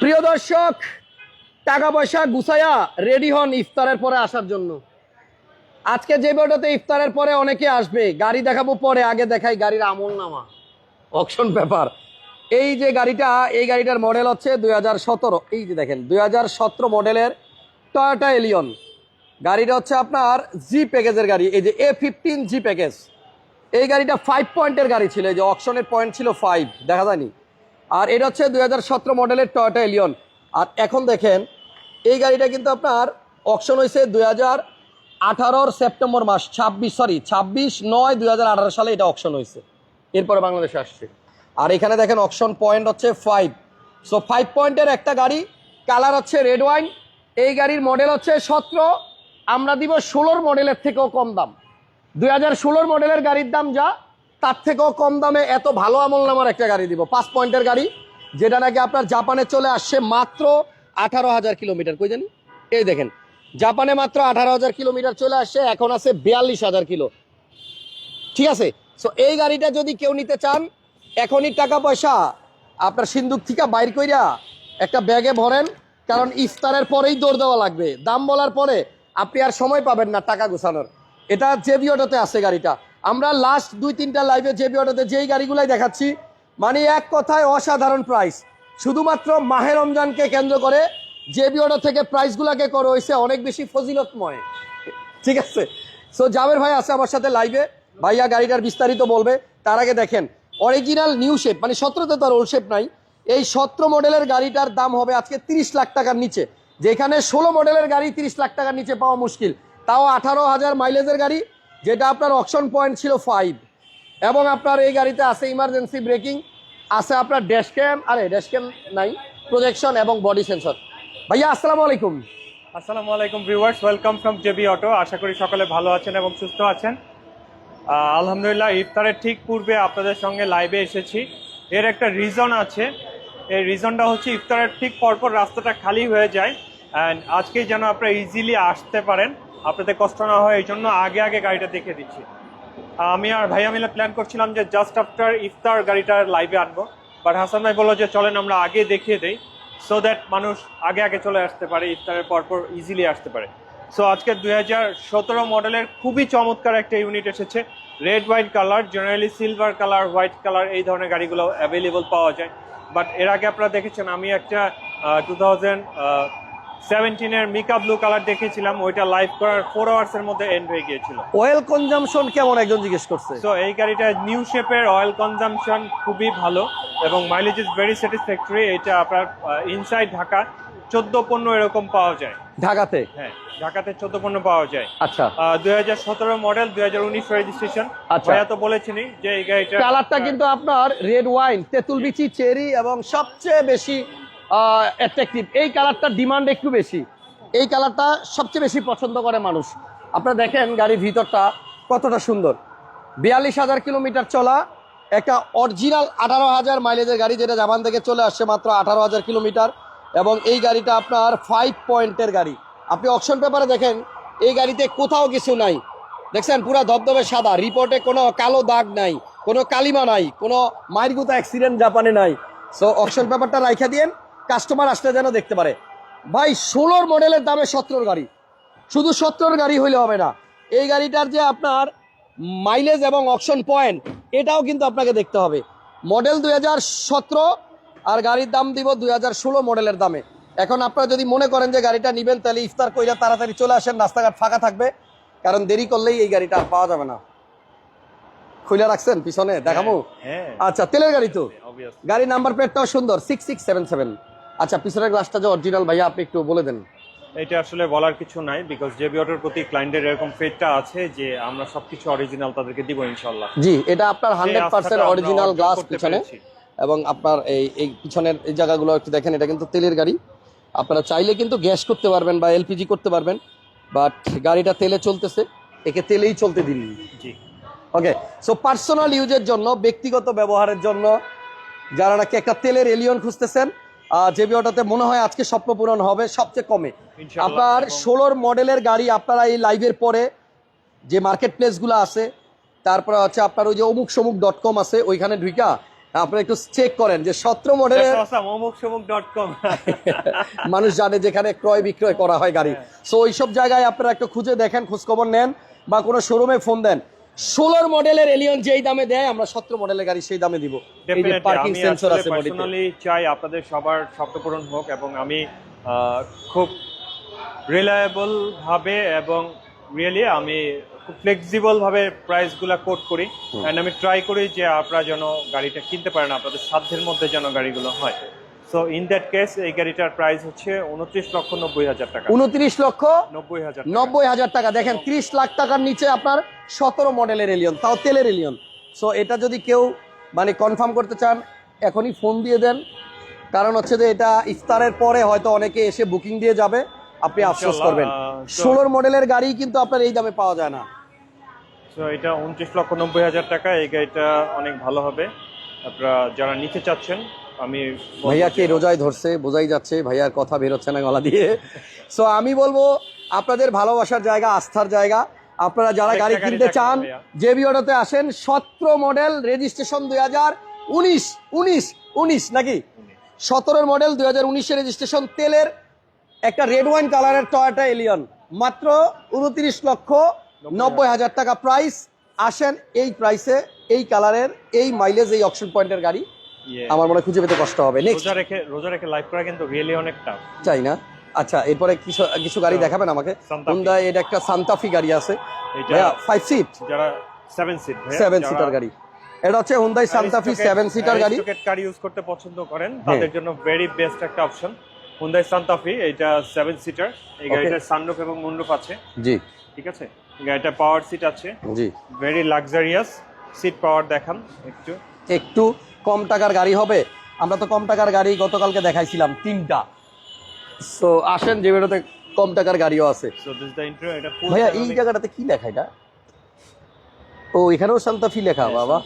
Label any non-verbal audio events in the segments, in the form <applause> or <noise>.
প্রিয় দর্শক, টাকা পয়সা গুছাইয়া রেডি হন ইফতারের পরে আসার জন্য। আজকে যে ভিডিওতে ইফতারের পরে অনেকে আসবে, গাড়ি দেখাবো পরে, আগে দেখাই গাড়ির আমল নামা। অকশন পেপার এই যে গাড়িটা, এই গাড়িটার মডেল হচ্ছে দুই হাজার সতেরো। এই যে দেখেন, দুই হাজার সতেরো মডেলের টয়োটা এলিয়ন গাড়িটা হচ্ছে আপনার জি প্যাকেজের গাড়ি, এই যে এ ফিফটিন জি প্যাকেজ এই গাড়িটা ফাইভ পয়েন্টের গাড়ি ছিল, এই যে অকশনের পয়েন্ট ছিল ফাইভ দেখা যায়নি? আর এটা হচ্ছে দুই হাজার সতেরো মডেলের টয়োটা এলিয়ন আর এখন দেখেন, এই গাড়িটা কিন্তু আপনার অকশন হয়েছে দুই হাজার আঠারোর সেপ্টেম্বর মাস, ছাব্বিশ সরি ছাব্বিশ নয় দুই সালে এটা অকশন হয়েছে। এরপরে বাংলাদেশে আসছে। আর এখানে দেখেন অকশন পয়েন্ট হচ্ছে ফাইভ সো ফাইভ পয়েন্টের একটা গাড়ি কালার হচ্ছে রেড ওয়াইন এই গাড়ির মডেল হচ্ছে সতেরো। আমরা দিব ষোলোর মডেলের থেকেও কম দাম। দুই হাজার মডেলের গাড়ির দাম যা তার থেকেও কম দামে এত ভালো আমল নামার একটা গাড়ি দিব। পাঁচ পয়েন্টের গাড়ি, যেটা নাকি আপনার জাপানে চলে আসছে মাত্র আঠারো হাজার কিলোমিটার। কই জানি? এই দেখেন, জাপানে মাত্র আঠারো হাজার কিলোমিটার চলে আসছে, এখন আছে বিয়াল্লিশ হাজার কিলো। ঠিক আছে? সো এই গাড়িটা যদি কেউ নিতে চান, এখনই টাকা পয়সা, আপনার সিন্দুক থেকে বাইর কইরা একটা ব্যাগে ভরেন, কারণ ইফতারের পরেই দৌড় দেওয়া লাগবে। দাম বলার পরে আপনি আর সময় পাবেন না টাকা গোছানোর। এটা জেবি অটোতে আছে গাড়িটা। আমরা লাস্ট দুই, তিনটা লাইভে জেবি অটোতে যেই গাড়িগুলাই দেখাচ্ছি মানে এক কথায় অসাধারণ প্রাইস শুধুমাত্র মাহে রমজানকে কেন্দ্র করে জেবি অটো থেকে প্রাইসগুলোকে করা হয়েছে অনেক বেশি ফজিলতময়। ঠিক আছে? সো জাবের ভাই আছে আমার সাথে লাইভে ভাইয়া গাড়িটার বিস্তারিত বলবে। তার আগে দেখেন অরিজিনাল নিউ শেপ মানে সতেরোতে তো আর ওল্ড শেপ নাই। এই সতেরো মডেলের গাড়িটার দাম হবে আজকে তিরিশ লাখ টাকার নিচে। যেখানে ষোলো মডেলের গাড়ি তিরিশ লাখ টাকার নিচে পাওয়া মুশকিল। তাও আঠারো হাজার মাইলেজের গাড়ি যেটা আপনার অকশন পয়েন্ট ছিল ফাইভ এবং আপনার এই গাড়িতে আছে ইমার্জেন্সি ব্রেকিং আছে আপনার ড্যাশ ক্যাম আরে ড্যাশ ক্যাম নাই প্রজেকশন এবং বডি সেন্সর ভাইয়া, আসসালামু আলাইকুম। আসসালামু আলাইকুম viewers welcome from JB auto আশা করি সকলে ভালো আছেন এবং সুস্থ আছেন। আলহামদুলিল্লাহ, ইফতারের ঠিক পূর্বে আপনাদের সঙ্গে লাইভে এসেছি। এর একটা রিজন আছে। এই রিজনটা হচ্ছে, ইফতারের ঠিক পরপর রাস্তাটা খালি হয়ে যায়। অ্যান্ড আজকেই যেন আপনারা ইজিলি আসতে পারেন। আপনাদের কষ্ট না হয়, এই জন্য আগে আগে গাড়িটা দেখে দিচ্ছি। আমি আর ভাইয়া মিলে প্ল্যান করছিলাম যে জাস্ট আফটার ইফতার গাড়িটা লাইভে আনব। বাট হাসান ভাই বলল যে চলেন, আমরা আগে দেখিয়ে দেই সো দ্যাট মানুষ আগে আগে চলে আসতে পারে, ইফতারের পরপর ইজিলি আসতে পারে। সো আজকে দুই হাজার সতেরো মডেলের খুবই চমৎকার একটা ইউনিট এসেছে। Red white colour generally silver colour white colour এই ধরনের গাড়িগুলো অ্যাভেলেবল পাওয়া যায়। বাট এর আগে আপনারা দেখেছেন, আমি একটা টু থাউজেন্ড সেভেন্টিনের মিকা ব্লু কালার দেখেছিলাম ওইটা লাইভ করার ফোর আওয়ার্সের মধ্যে এন্ড হয়ে গিয়েছিল। অয়েল কনজামশন কেমন একজন জিজ্ঞেস করছে? তো এই গাড়িটা নিউ শেপের অয়েল কনজাম্পশন খুবই ভালো এবং মাইলেজ ইজ ভেরি স্যাটিসফ্যাক্টরি এটা আপনার ইনসাইড ঢাকা চোদ্দ পণ্য এরকম পাওয়া যায়। ঢাকাতে? হ্যাঁ ঢাকাতে চোদ্দ পণ্য পাওয়া যায়। আচ্ছা। দুই হাজার সতেরো মডেল দুই হাজার উনিশ রেজিস্ট্রেশন আচ্ছা। তো বলেছিনি যে এই গাড়িটা কালারটা কিন্তু আপনার রেড ওয়াইন তেঁতুল বিচি চেরি এবং সবচেয়ে বেশি অ্যাট্রাকটিভ এই কালারটার ডিমান্ড একটু বেশি। এই কালারটা সবচেয়ে বেশি পছন্দ করে মানুষ। আপনারা দেখেন গাড়ির ভিতরটা কতটা সুন্দর। বিয়াল্লিশ হাজার কিলোমিটার চলা, একটা অরিজিনাল আঠারো হাজার মাইলেজের গাড়ি যেটা জাপান থেকে চলে আসছে মাত্র আঠারো হাজার কিলোমিটার। এবং এই গাড়িটা আপনার ফাইভ পয়েন্টের গাড়ি। আপনি অপশন পেপারে দেখেন, এই গাড়িতে কোথাও কিছু নাই। দেখছেন, পুরো ধবধবে সাদা। রিপোর্টে কোনো কালো দাগ নাই, কোনো কালিমা নাই, কোনো মাইরগুতা অ্যাক্সিডেন্ট জাপানে নাই। সো অপশন পেপারটা রাইখা দিয়েন। কাস্টমার আসলে যেন দেখতে পারে। ভাই ষোলোর মডেলের দামে সতেরোর গাড়ি। শুধু সত্তর গাড়ি হইলে হবে না। এই গাড়িটার যে আপনার মাইলেজ এবং অপশন পয়েন্ট এটাও কিন্তু আপনাকে দেখতে হবে। মডেল দুই হাজার সতেরো আর গাড়ির দাম দিব দুই হাজার ষোলো মডেলের দামে। এখন আপনারা যদি মনে করেন যে গাড়িটা নিবেন তাহলে ইফতার কইরা তাড়াতাড়ি চলে আসেন রাস্তাঘাট ফাঁকা থাকবে। কারণ দেরি করলেই এই গাড়িটা আর পাওয়া যাবে না। খুলে রাখছেন পিছনে? দেখাবো? হ্যাঁ আচ্ছা তেলের গাড়ি তো। গাড়ির নাম্বার প্লেটটাও সুন্দর সিক্স সিক্স সেভেন সেভেন আচ্ছা পিছনের গ্লাসটা যে অরিজিনাল ভাইয়া আপনি একটু বলে দেন। এটা আসলে বলার কিছু নাই বিকজ জেবি অটোর প্রতি ক্লায়েন্টের এরকম ফেটটা আছে যে আমরা সবকিছু অরিজিনাল তাদেরকে দিব ইনশাল্লাহ জি এটা আপনার হান্ড্রেড আস্থাটা পার্সেন্ট আমরা অরিজিনাল গ্লাস পিছনে এবং আপনার এই এই পিছনের এই জায়গাগুলো একটু দেখেন এটা কিন্তু তেলের গাড়ি। আপনারা চাইলে কিন্তু গ্যাস করতে পারবেন বা এলপিজি করতে পারবেন বাট গাড়িটা তেলে চলতেছে একে তেলেই চলতে দিন। জি। ওকে সো পার্সোনাল ইউজের জন্য ব্যক্তিগত ব্যবহারের জন্য যারা নাকি একটা তেলের এলিয়ন খুঁজতেছেন জেবি অটোতে মনে হয় আজকে স্বপ্ন পূরণ হবে সবচেয়ে কমে। আপনার ষোলোর মডেলের গাড়ি আপনারা এই লাইভের পরে যে মার্কেট প্লেসগুলো আছে তারপরে হচ্ছে আপনার ওই যে অমুক সমুক ডট কম আছে ওইখানে ঢুইকা আপনি একটু চেক করেন যে সতেরো মডেলের কম <laughs> মানুষ জানে যেখানে ক্রয় বিক্রয় করা হয় গাড়ি। হ্যাঁ। সো ওইসব জায়গায় আপনারা একটু খুঁজে দেখেন খোঁজখবর নেন বা কোনো শোরুমে ফোন দেন। ষোলোর মডেলের এলিয়ন যেই দামে দেয় আমরা সতেরো মডেলের গাড়ি সেই দামে দিব। পার্কিং সেন্সর আছে পার্সোনালি চাই আপনাদের সবার শব্দ পূরণ হোক এবং আমি খুব রিলায়েবল ভাবে এবং রিয়েলি আমি খুব ফ্লেক্সিবল ভাবে প্রাইস প্রাইসগুলো কোট করি অ্যান্ড আমি ট্রাই করি যে আপনারা যেন গাড়িটা কিনতে পারেন আপনাদের সাধ্যের মধ্যে যেন গাড়িগুলো হয়। সো ইন দ্যাট কেস এই গাড়িটার প্রাইস হচ্ছে উনত্রিশ লক্ষ নব্বই হাজার টাকা। উনত্রিশ লক্ষ নব্বই হাজার নব্বই হাজার টাকা। দেখেন ত্রিশ লাখ টাকার নিচে আপনার সতেরো মডেলের এলিয়ন তাও তেলের এলিয়ন সো এটা যদি কেউ মানে কনফার্ম করতে চান এখনই ফোন দিয়ে দেন। কারণ হচ্ছে যে এটা ইফতারের পরে হয়তো অনেকে এসে বুকিং দিয়ে যাবে। আপনি আফসোস করবেন। ষোলোর মডেলের গাড়ি কিন্তু আপনার এই দামে পাওয়া যায় না। তো এটা উনত্রিশ লক্ষ নব্বই হাজার টাকা এই গাড়িটা অনেক ভালো হবে। আপনারা যারা নিতে চাচ্ছেন আমি ভাইয়াকে রোজায় ধরছে বোঝাই যাচ্ছে ভাইয়ার কথা বেরোচ্ছে না গলা দিয়ে। সো আমি বলব আপনাদের ভালোবাসার জায়গা আস্থার জায়গা। আপনারা যারা গাড়ি কিনতে চান ভাইয়া। জেবি অটোতে আসেন সতেরো মডেল রেজিস্ট্রেশন দুই হাজার উনিশ উনিশ উনিশ নাকি? সতেরোর মডেল দুই হাজার উনিশের রেজিস্ট্রেশন তেলের একটা রেড ওয়াইন কালারের টয়োটা এলিয়ন মাত্র উনত্রিশ লক্ষ নব্বই হাজার টাকা প্রাইস আসেন এই প্রাইসে এই কালারের এই মাইলেজ এই অপশন পয়েন্টের গাড়ি। আমার মনে হয় খুঁজে পেতে কষ্ট হবে। নেক্সট রোজা রেখে রোজা রেখে লাইভ করা কিন্তু রিয়েলি অনেক টাফ চাই না। আচ্ছা এরপরে কিছু কিছু গাড়ি হ্যাঁ, দেখাবেন আমাকে। হুন্ডা এটা একটা সান্তাফি গাড়ি আছে। ফাইভ সিট যারা সেভেন সিট সেভেন সিটার গাড়ি। এটা হচ্ছে হুন্দাই সান্তাফি সেভেন সিটার গাড়ি। কার ইউজ করতে পছন্দ করেন তাদের জন্য ভেরি বেস্ট একটা অপশন হুন্দাই সান্তাফি এটা সেভেন সিটার এই গাড়িটার সানরুফ এবং মুন্ডুপ আছে। জি। ঠিক আছে? গাড়িটা পাওয়ার সিট আছে। জি। ভেরি লাক্সারিয়াস সিট পাওয়ার দেখান একটু। একটু কম টাকার গাড়ি হবে। আমরা তো কম টাকার গাড়ি গতকালকে দেখাইছিলাম তিনটা। সো আসেন যে বেরোতে কম টাকার গাড়িও আছে। ভাইয়া এই জায়গাটাতে কি লেখা এটা? ও এখানেও সান্তাফি লেখা বাবা।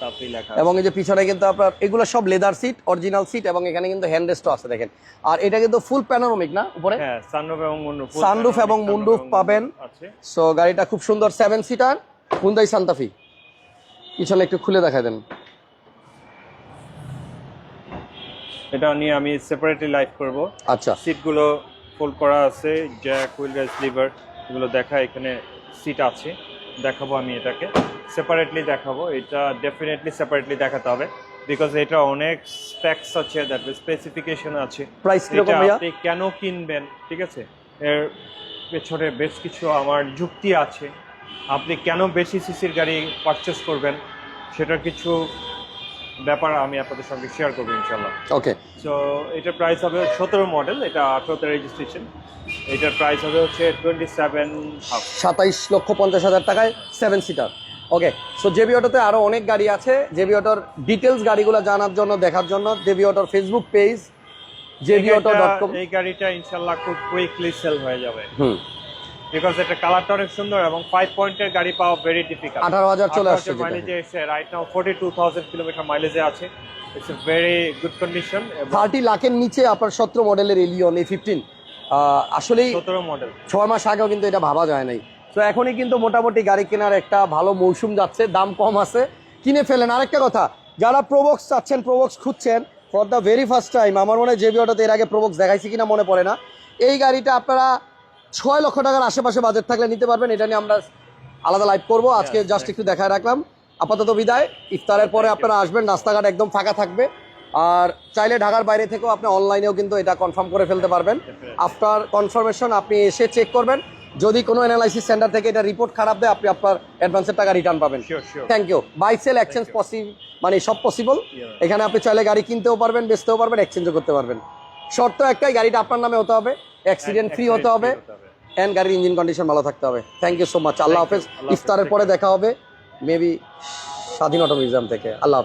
এবং এই যে পিছনে কিন্তু আপনার এগুলো সব লেদার সিট অরিজিনাল সিট এবং এখানে কিন্তু হ্যান্ড রেস্টও আছে দেখেন। আর এটা কিন্তু ফুল প্যানোরামিক না উপরে? হ্যাঁ সানরুফ এবং Sunroof এবং মুন্ডুপ পাবেন। সো গাড়িটা খুব সুন্দর সেভেন সিটার হুন্দাই সান্তাফি পিছনে একটু খুলে দেখা দেন। এটা নিয়ে আমি সেপারেটলি লাইভ করব। আচ্ছা। সিটগুলো ফোল্ড করা আছে জ্যাক হুইল গাইজ লিভার এগুলো দেখা এখানে সিট আছে। দেখাবো আমি এটাকে। সেপারেটলি দেখাবো। এটা ডেফিনেটলি সেপারেটলি দেখাতে হবে। বিকজ এটা অনেক স্পেক্স আছে দ্যাট স্পেসিফিকেশন আছে। প্রাইস আপনি কেন কিনবেন? ঠিক আছে? এর পেছনে বেশ কিছু আমার যুক্তি আছে। আপনি কেন বেশি সিসির গাড়ি পারচেস করবেন? সেটার কিছু ব্যাপার আমি আপনাদের সঙ্গে শেয়ার করব ইনশাল্লাহ ওকে সো এটার প্রাইস হবে সতেরো মডেল এটা আঠারোতে রেজিস্ট্রেশন এটার প্রাইস হবে হচ্ছে টোয়েন্টি সেভেন সাতাইশ লক্ষ পঞ্চাশ হাজার টাকায় seven seater okay so JB অটোতে আরও অনেক গাড়ি আছে। জেবি অটোর ডিটেলস গাড়িগুলো জানার জন্য দেখার জন্য জেবি অটোর Facebook page JB auto dot com এই গাড়িটা ইনশাল্লাহ খুব কুইকলি সেল হয়ে যাবে। হুম। বিকজ এটা কালারটা অনেক সুন্দর এবং ফাইভ পয়েন্টের গাড়ি পাওয়া ভেরি ডিফিকাল্ট আঠারো হাজার চলে আসছে মাইলেজে এসে right now forty two thousand kilometre মাইলেজে আছে it's a very good condition thirty লাখের নিচে আপনার সতেরো মডেলের এলিয়ন এই ফিফটিন আসলেই সতেরো মডেল ছয় মাস আগেও কিন্তু এটা ভাবা যায় নাই। তো এখনই কিন্তু মোটামুটি গাড়ি কেনার একটা ভালো মৌসুম যাচ্ছে দাম কম আছে। কিনে ফেলেন। আরেকটা কথা যারা প্রোবক্স চাচ্ছেন প্রোবক্স খুঁজছেন for the very first time আমার মনে হয় জেবি অটোতে এর আগে প্রোবক্স দেখাইছি কিনা মনে পড়ে না। এই গাড়িটা আপনারা ছয় লক্ষ টাকার আশেপাশে বাজেট থাকলে নিতে পারবেন এটা নিয়ে আমরা আলাদা লাইভ করব। আজকে জাস্ট একটু দেখায় রাখলাম। আপাতত বিদায়। ইফতারের পরে আপনারা আসবেন রাস্তাঘাট একদম ফাঁকা থাকবে। আর চাইলে ঢাকার বাইরে থেকেও আপনি অনলাইনেও কিন্তু এটা কনফার্ম করে ফেলতে পারবেন। আফটার কনফার্মেশন আপনি এসে চেক করবেন। যদি কোনো অ্যানালাইসিস সেন্টার থেকে এটা রিপোর্ট খারাপ দেয় আপনি আপনার অ্যাডভান্সের টাকা রিটার্ন পাবেন। Thank you buy sell exchange possible মানে সব পসিবল এখানে আপনি চাইলে গাড়ি কিনতেও পারবেন বেচতেও পারবেন এক্সচেঞ্জও করতে পারবেন। শর্ত একটাই গাড়িটা আপনার নামে হতে হবে অ্যাক্সিডেন্ট ফ্রি হতে হবে অ্যান্ড গাড়ির ইঞ্জিন কন্ডিশন ভালো থাকতে হবে। থ্যাংক ইউ সো মাচ আল্লাহ. হাফেজ। ইফতারের পরে দেখা হবে মেবি স্বাধীন অটো মিউজিয়াম থেকে। আল্লাহ